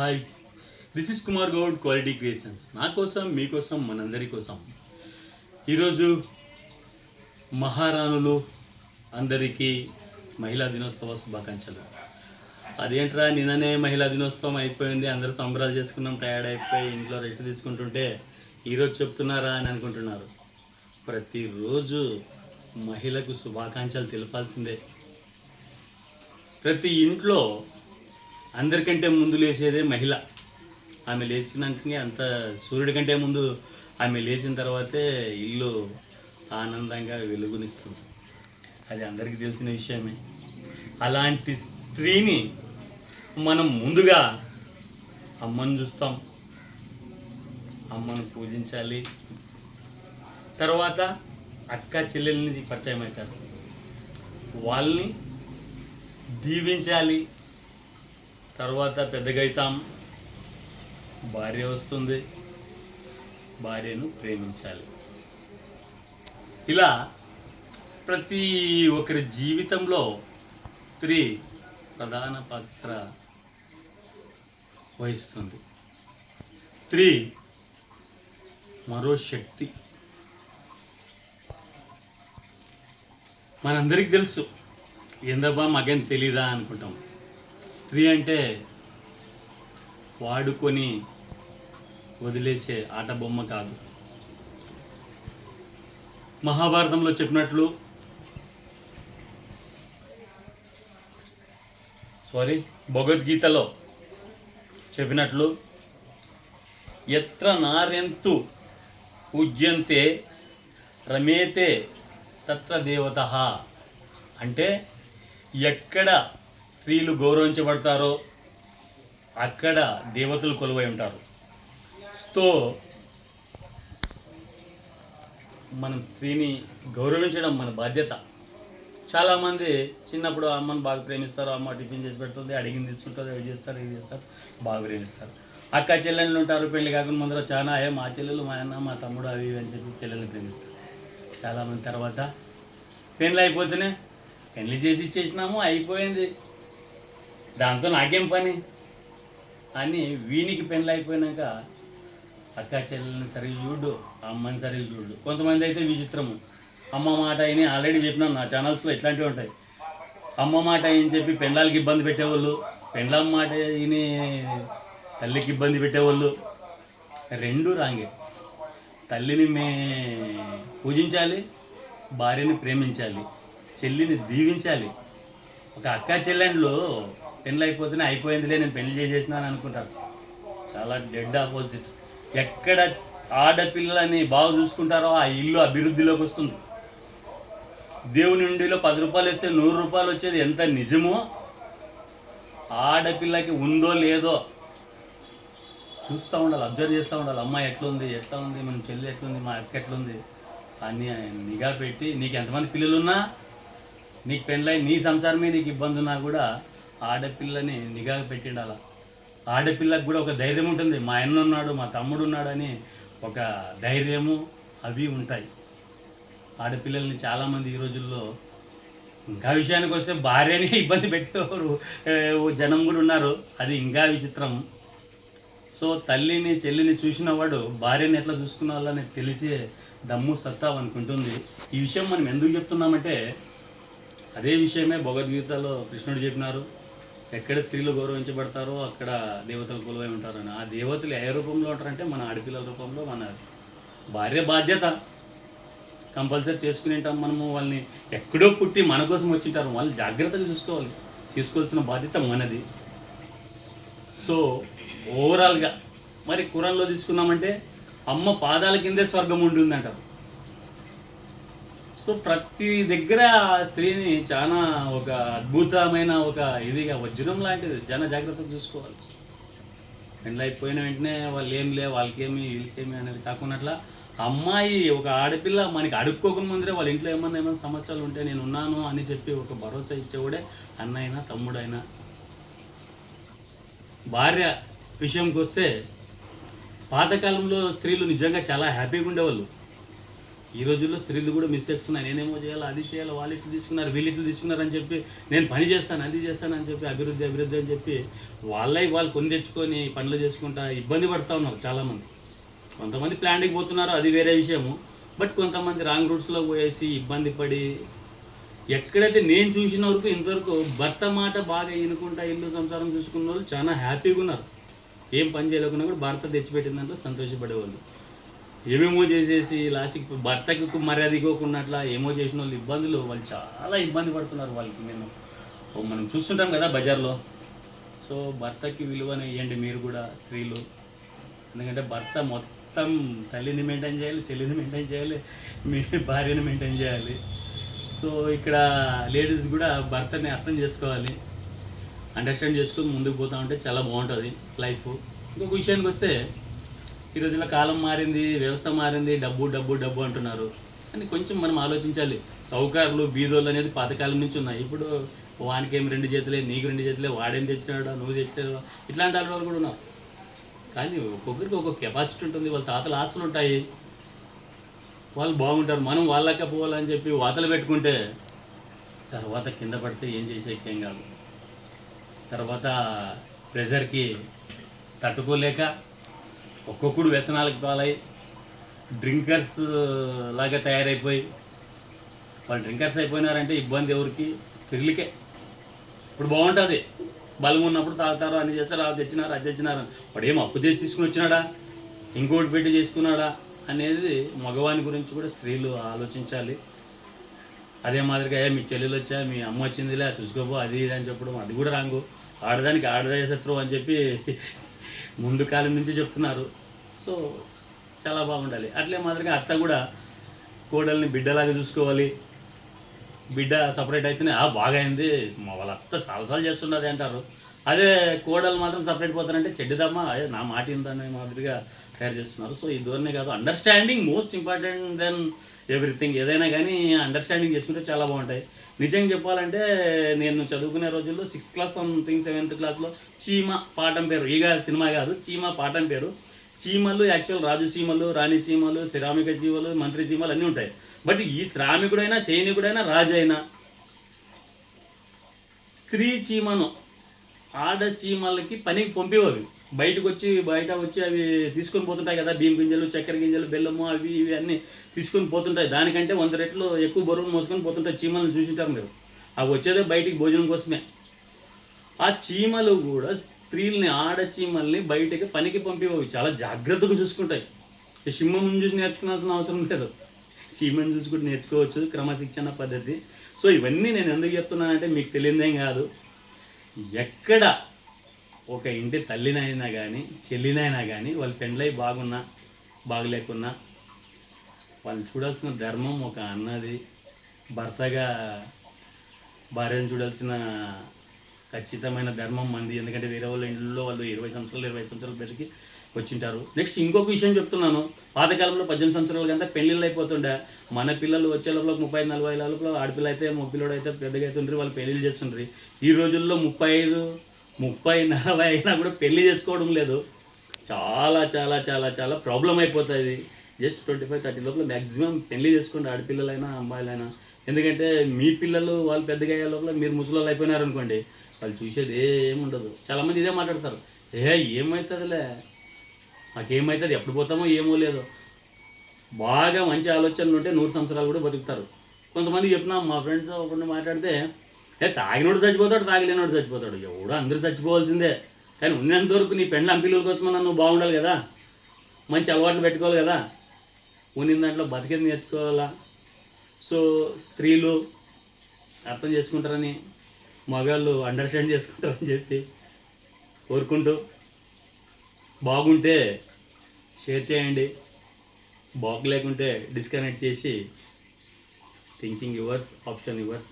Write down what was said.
Hi this is Kumar Goud quality creations నా కోసం మీకోసం మనందరి కోసం. ఈరోజు మహారాణులు అందరికీ మహిళా దినోత్సవ శుభాకాంక్షలు. అదేంట్రా నిన్ననే మహిళా దినోత్సవం అయిపోయింది అందరూ సంబరాలు చేసుకున్నాం టయర్డ్ అయిపోయి ఇంట్లో రెస్ట్ తీసుకుంటుంటే ఈరోజు చెప్తున్నారా అని అనుకుంటున్నారు. ప్రతిరోజు మహిళకు శుభాకాంక్షలు తెలపాల్సిందే. ప్రతి ఇంట్లో అందరికంటే ముందు లేచేదే మహిళ. ఆమె లేచినాకనే అంత సూర్యుడి కంటే ముందు ఆమె లేచిన తర్వాతే ఇల్లు ఆనందంగా వెలుగునిస్తుంది. అది అందరికీ తెలిసిన విషయమే. అలాంటి స్త్రీని మనం ముందుగా అమ్మను చూస్తాం. అమ్మను పూజించాలి. తర్వాత అక్క చెల్లెల్ని పరిచయం అవుతారు. వాళ్ళని దీవించాలి. తర్వాత పెద్దగైతాం భార్య వస్తుంది. భార్యను ప్రేమించాలి. ఇలా ప్రతి ఒక్కరి జీవితంలో స్త్రీ ప్రధాన పాత్ర వహిస్తుంది. స్త్రీ మరో శక్తి. మనందరికీ తెలుసు. ఏందబ్బా మాకేం తెలీదా అనుకుంటాం. స్త్రీ అంటే వాడుకొని వదిలేసే ఆట బొమ్మ కాదు. మహాభారతంలో చెప్పినట్లు సారీ భగవద్గీతలో చెప్పినట్లు ఎత్ర నారెంతు పూజ్యంతే రమేతే తత్ర దేవత అంటే ఎక్కడ స్త్రీలు గౌరవించబడతారో అక్కడ దేవతలు కొలువై ఉంటారు. సో మనం స్త్రీని గౌరవించడం మన బాధ్యత. చాలామంది చిన్నప్పుడు అమ్మని బాగా ప్రేమిస్తారు అమ్మ టిఫిన్ చేసి పెడుతుంది అడిగింది తీసుకుంటుంది అవి చేస్తారు ఇది చేస్తారు బాగా ప్రేమిస్తారు. అక్క చెల్లెళ్ళు ఉంటారు పెళ్ళి కాకుండా ముందర చాలా ఏ మా చెల్లెలు మా అన్న మా తమ్ముడు అవి ఇవి అని చెప్పి చెల్లెలు ప్రేమిస్తారు. చాలామంది తర్వాత పెళ్ళి అయిపోతేనే పెళ్ళి చేసి ఇచ్చేసినాము అయిపోయింది. దాంతో నాకేం పని? అని వీనికి పెళ్ళి అయిపోయినాక అక్క చెల్లెల్ని సరిగ్గా చూడు అమ్మని సరిగ్గా చూడు. కొంతమంది అయితే విచిత్రము. అమ్మ మాట అయిన ఆల్రెడీ చెప్పినాను నా ఛానల్స్లో ఇట్లాంటివి ఉంటాయి. అమ్మ మాట అని చెప్పి పెండ్లాలకి ఇబ్బంది పెట్టేవాళ్ళు పెండ్లాం మాట అయిని తల్లికి ఇబ్బంది పెట్టేవాళ్ళు రెండు రాంగే. తల్లిని మే పూజించాలి భార్యని ప్రేమించాలి చెల్లిని దీవించాలి. ఒక అక్క చెల్లెండ్లు పెళ్ళి అయిపోతేనే అయిపోయిందిలే నేను పెళ్ళి చేసేసినాను అనుకుంటారు. చాలా డెడ్ ఆపోజిట్ ఎక్కడ ఆడపిల్లని బాగా చూసుకుంటారో ఆ ఇల్లు అభివృద్ధిలోకి వస్తుంది. దేవుని ఉండిలో పది రూపాయలు వేస్తే నూరు రూపాయలు వచ్చేది ఎంత నిజమో? ఆడపిల్లకి ఉందో లేదో చూస్తూ ఉండాలి అబ్జర్వ్ చేస్తూ ఉండాలి. అమ్మాయి ఎట్లుంది ఎట్లా ఉంది మన చెల్లి ఎట్లుంది మా అక్క ఎట్లుంది? అని నిఘా పెట్టి నీకు ఎంతమంది పిల్లలు ఉన్నా నీకు పెళ్ళై నీ సంసారమే నీకు ఇబ్బంది ఉన్నా కూడా ఆడపిల్లని నిఘా పెట్టిండాల? ఆడపిల్లకు కూడా ఒక ధైర్యం ఉంటుంది. మా అన్న ఉన్నాడు మా తమ్ముడు ఉన్నాడని ఒక ధైర్యము అవి ఉంటాయి. ఆడపిల్లల్ని చాలామంది ఈ రోజుల్లో ఇంకా విషయానికి వస్తే భార్యని ఇబ్బంది పెట్టేవారు. జనం కూడా ఉన్నారు. అది ఇంకా విచిత్రం. సో తల్లిని చెల్లిని చూసినవాడు భార్యని ఎట్లా చూసుకున్నాలని తెలిసే దమ్ము సత్తా అనుకుంటుంది ఈ విషయం మనం ఎందుకు చెప్తున్నామంటే అదే విషయమే భగవద్గీతలో కృష్ణుడు చెప్పినారు. ఎక్కడ స్త్రీలు గౌరవించబడతారో అక్కడ దేవతలు కొలువై ఉంటారని. ఆ దేవతలు ఏ రూపంలో ఉంటారంటే మన ఆడపిల్లల రూపంలో మన భార్య బాధ్యత. కంపల్సరీ చేసుకుని ఉంటాం మనము వాళ్ళని. ఎక్కడో పుట్టి మన కోసం వచ్చింటారు వాళ్ళు జాగ్రత్తగా చూసుకోవాలి. తీసుకోవాల్సిన బాధ్యత మనది. సో ఓవరాల్గా మరి కురాన్లో తీసుకున్నామంటే అమ్మ పాదాల కిందే స్వర్గం ఉంటుంది అంటారు సో ప్రతి దగ్గర స్త్రీని చాలా ఒక అద్భుతమైన ఒక ఇదిగా వజ్రం లాంటిది. జన జాగ్రత్తగా చూసుకోవాలి. పెళ్ళి అయిపోయిన వెంటనే వాళ్ళు ఏం లే వాళ్ళకేమి వీళ్ళకేమి అనేది కాకుండా అమ్మాయి ఒక ఆడపిల్ల మనకి అడుక్కోకముందరే వాళ్ళ ఇంట్లో ఏమన్నా ఏమైనా సమస్యలు ఉంటే నేను ఉన్నాను అని చెప్పి ఒక భరోసా ఇచ్చేవాడే అన్నైనా తమ్ముడైనా. భార్య విషయంకి వస్తే పాతకాలంలో స్త్రీలు నిజంగా చాలా హ్యాపీగా ఉండేవాళ్ళు. ఈ రోజుల్లో స్త్రీలు కూడా మిస్టేక్స్ ఉన్నాయి. నేనేమో చేయాలి అది చేయాలి వాళ్ళు ఇట్లు తీసుకున్నారు వీళ్ళు ఇట్లు తీసుకున్నారు అని చెప్పి నేను పని చేస్తాను అది చేస్తాను అని చెప్పి అభివృద్ధి అభివృద్ధి అని చెప్పి వాళ్ళే వాళ్ళు కొని తెచ్చుకొని పనులు చేసుకుంటా ఇబ్బంది పడుతూ ఉన్నారు చాలామంది. కొంతమంది ప్లాంట్కి పోతున్నారు అది వేరే విషయము. బట్ కొంతమంది రాంగ్ రూట్స్లో పోయేసి ఇబ్బంది పడి ఎక్కడైతే నేను చూసిన వరకు ఇంతవరకు భర్త మాట బాగా ఎన్నుకుంటా ఇల్లు సంసారం చూసుకున్న వాళ్ళు చాలా హ్యాపీగా ఉన్నారు. ఏం పని చేయలేకున్నా కూడా భర్త తెచ్చిపెట్టిన దాంట్లో సంతోషపడేవాళ్ళు. ఏమేమో చేసేసి లాస్ట్కి భర్తకి మర్యాద ఇవ్వకున్నట్లా ఏమో చేసిన వాళ్ళు ఇబ్బందులు వాళ్ళు చాలా ఇబ్బంది పడుతున్నారు వాళ్ళకి నేను. మనం చూస్తుంటాం కదా బజార్లో. సో భర్తకి విలువని ఇవ్వండి మీరు కూడా స్త్రీలు. ఎందుకంటే భర్త మొత్తం తల్లిని మెయింటైన్ చేయాలి చెల్లిని మెయింటైన్ చేయాలి మీ భార్యని మెయింటైన్ చేయాలి. సో ఇక్కడ లేడీస్ కూడా భర్తని అర్థం చేసుకోవాలి. అండర్స్టాండ్ చేసుకుని ముందుకు పోతా ఉంటే చాలా బాగుంటుంది లైఫ్ ఇంకొక విషయానికి వస్తే ఈ రోజుల్లో కాలం మారింది వ్యవస్థ మారింది డబ్బు డబ్బు డబ్బు అంటున్నారు. అని కొంచెం మనం ఆలోచించాలి. సౌకర్యాలు బీదోళ్ళు అనేది పాతకాలం నుంచి ఉన్నాయి. ఇప్పుడు వానికేం రెండు చేతులే నీకు రెండు చేతులే వాడేం తెచ్చినాడా నువ్వు తెచ్చినాడు ఇట్లాంటి వాళ్ళు కూడా ఉన్నారు కానీ ఒక్కొక్కరికి ఒక్కొక్క కెపాసిటీ ఉంటుంది. వాళ్ళ తాతల ఆస్తులు ఉంటాయి. వాళ్ళు బాగుంటారు. మనం వాళ్ళకే పోవాలని చెప్పి వాతలు పెట్టుకుంటే తర్వాత కింద పడితే ఏం చేసేకేం కాదు. తర్వాత ప్రెజర్కి తట్టుకోలేక ఒక్కొక్కడు వ్యసనాలకు పాలై డ్రింకర్స్ లాగా తయారైపోయి వాళ్ళు డ్రింకర్స్ అయిపోయినారంటే ఇబ్బంది ఎవరికి? స్త్రీలకే. ఇప్పుడు బాగుంటుంది. బలం ఉన్నప్పుడు తాగుతారు అని చేస్తారు అది తెచ్చినారు అది తెచ్చినారు. వాడు ఏం అప్పు చేసి తీసుకుని వచ్చినాడా? ఇంకోటి పెట్టి చేసుకున్నాడా? అనేది మగవాని గురించి కూడా స్త్రీలు ఆలోచించాలి. అదే మాదిరిగా మీ చెల్లెలు వచ్చా? మీ అమ్మ వచ్చిందిలే చూసుకోపో అది ఇది అని చెప్పడం అది కూడా రాంగు. ఆడదానికి ఆడదే శత్రువు అని చెప్పి ముందు కాలం నుంచి చెప్తున్నారు. సో చాలా బాగుండాలి. అట్లే మాదిరిగా అత్త కూడా కోడల్ని బిడ్డలాగా చూసుకోవాలి. బిడ్డ సపరేట్ అయితేనే ఆ బాగా అయింది మా వాళ్ళ అత్త సాలసాలు చేస్తున్నది అంటారు. అదే కోడలు మాత్రం సపరేట్ పోతారంటే చెడ్డిదమ్మా అదే నా మాట ఇందనే మాదిరిగా తయారు చేస్తున్నారు. సో ఈ ధోరణి కాదు. Understanding most important than everything ఏదైనా కానీ అండర్స్టాండింగ్ చేసుకుంటే చాలా బాగుంటాయి. నిజంగా చెప్పాలంటే నేను చదువుకునే రోజుల్లో సిక్స్త్ క్లాస్ సంథింగ్ సెవెంత్ క్లాస్లో చీమ పాఠం పేరు. ఇక సినిమా కాదు చీమ పాఠం పేరు. చీమలు యాక్చువల్ రాజు చీమలు రాణి చీమలు శ్రామిక చీమలు మంత్రి చీమలు అన్నీ ఉంటాయి. బట్ ఈ శ్రామికుడైనా సైనికుడైనా రాజు అయినా స్త్రీ చీమను ఆడ చీమలకి పనికి పంపేవారు. బయటకు వచ్చి బయట వచ్చి అవి తీసుకొని పోతుంటాయి కదా బియ్యం గింజలు చక్కెర గింజలు బెల్లము అవి ఇవి అన్నీ తీసుకొని పోతుంటాయి. దానికంటే వంద రెట్లు ఎక్కువ బరువులు మోసుకొని పోతుంటాయి చీమలను చూసింటారు మీరు అవి వచ్చేదే బయటికి భోజనం కోసమే. ఆ చీమలు కూడా స్త్రీల్ని ఆడచి మళ్ళీ బయటకి పనికి పంపేవి చాలా జాగ్రత్తగా చూసుకుంటాయి. సింహం చూసి నేర్చుకోవాల్సిన అవసరం లేదు. చీమని చూసి కూడా నేర్చుకోవచ్చు క్రమశిక్షణ పద్ధతి. సో ఇవన్నీ నేను ఎందుకు చెప్తున్నానంటే మీకు తెలియదేం కాదు. ఎక్కడ ఒక ఇంటి తల్లినైనా కానీ చెల్లినైనా కానీ వాళ్ళ పెండ్లై బాగున్నా బాగలేకున్నా వాళ్ళు చూడాల్సిన ధర్మం ఒక అన్నది. భర్తగా భార్యను చూడాల్సిన ఖచ్చితమైన ధర్మం మంది. ఎందుకంటే వేరే వాళ్ళ ఇంట్లో వాళ్ళు ఇరవై సంవత్సరాలు ఇరవై సంవత్సరాలు బతికి వచ్చింటారు. నెక్స్ట్ ఇంకొక విషయం చెప్తున్నాను. పాతకాలంలో పద్దెనిమిది సంవత్సరాల కంటే పెళ్ళిళ్ళు అయిపోతుండే. మన పిల్లలు వచ్చే లోపల ముప్పై నలభై లోపల ఆడపిల్ల అయితే మగపిల్లడు అయితే పెద్దగా అవుతుండ్రి వాళ్ళు పెళ్ళిళ్ళు చేస్తుండ్రి. ఈ రోజుల్లో ముప్పై ఐదు ముప్పై నలభై అయినా కూడా పెళ్ళి చేసుకోవడం లేదు. చాలా చాలా చాలా చాలా ప్రాబ్లం అయిపోతుంది. జస్ట్ ట్వంటీ ఫైవ్ థర్టీ లోపల మ్యాక్సిమం పెళ్ళి చేసుకోండి ఆడపిల్లలైనా అమ్మాయిలైనా. ఎందుకంటే మీ పిల్లలు వాళ్ళు పెద్దగా అయ్యే లోపల మీరు ముసలోళ్ళు అయిపోయినారు అనుకోండి వాళ్ళు చూసేది ఏముండదు చాలామంది ఇదే మాట్లాడతారు. ఏ ఏమవుతుందిలే మాకేమవుతుంది ఎప్పుడు పోతామో ఏమో లేదో. బాగా మంచి ఆలోచనలు ఉంటే నూరు సంవత్సరాలు కూడా బతుకుతారు. కొంతమంది చెప్పినా మా ఫ్రెండ్స్ ఒకరిని మాట్లాడితే ఏ తాగినోడు చచ్చిపోతాడు తాగలేనోడు చచ్చిపోతాడు. ఎవడో అందరూ చచ్చిపోవాల్సిందే. కానీ ఉన్నంత వరకు నీ పెండ్ల అంపిల్లల కోసమని నువ్వు బాగుండాలి కదా. మంచి అలవాట్లు పెట్టుకోవాలి కదా. ఉన్న దాంట్లో బతికేది నేర్చుకోవాలా? సో స్త్రీలు అర్థం చేసుకుంటారని మగాళ్ళు అండర్స్టాండ్ చేసుకుంటారని చెప్పి కోరుకుంటూ బాగుంటే షేర్ చేయండి బాగలేకుంటే డిస్కనెక్ట్ చేసి థింకింగ్ యువర్స్ ఆప్షన్ యువర్స్